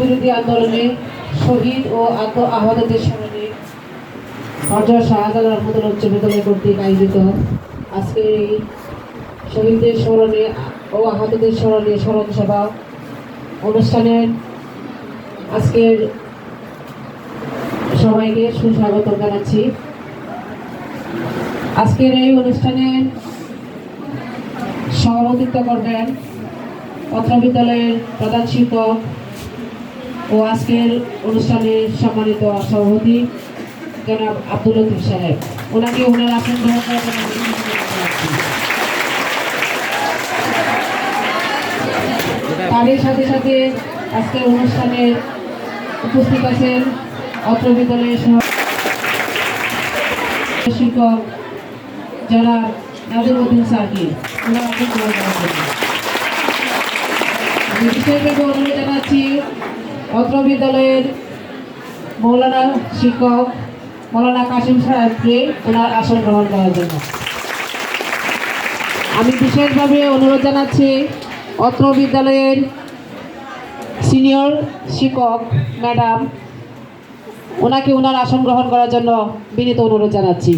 বিরোধী আন্দোলনে শহীদ ও আত্ম আহতদের স্মরণে হজরত শাহজালাল রহমতুল উচ্চ বিদ্যালয় কর্তৃক আয়োজিত আজকের এই শহীদদের স্মরণে ও আহতদের স্মরণে স্মরণ সভা অনুষ্ঠানের আজকের সবাইকে সুস্বাগত জানাচ্ছি। আজকের এই অনুষ্ঠানে সভাপতিত্ব করবেন অত্র বিদ্যালয়ের প্রধান শিক্ষক ও আজকের অনুষ্ঠানে সম্মানিত সভাপতি জনাব আব্দুল লতিফ সাহেব। ওনাকে ওনার আসন। তারই সাথে সাথে আজকের অনুষ্ঠানে উপস্থিত আছেন অত্র বিদ্যালয়ের শিক্ষক যারা নাজিরুদ্দিন স্যারকে ওনার বিশেষভাবে অনুরোধ জানাচ্ছি অত্র বিদ্যালয়ের মৌলানা শিক্ষক, মৌলানা কাশিম সাহেবকে ওনার আসন গ্রহণ করার জন্য। আমি বিশেষভাবে অনুরোধ জানাচ্ছি অত্র বিদ্যালয়ের সিনিয়র শিক্ষক ম্যাডাম, ওনাকে ওনার আসন গ্রহণ করার জন্য বিনীত অনুরোধ জানাচ্ছি।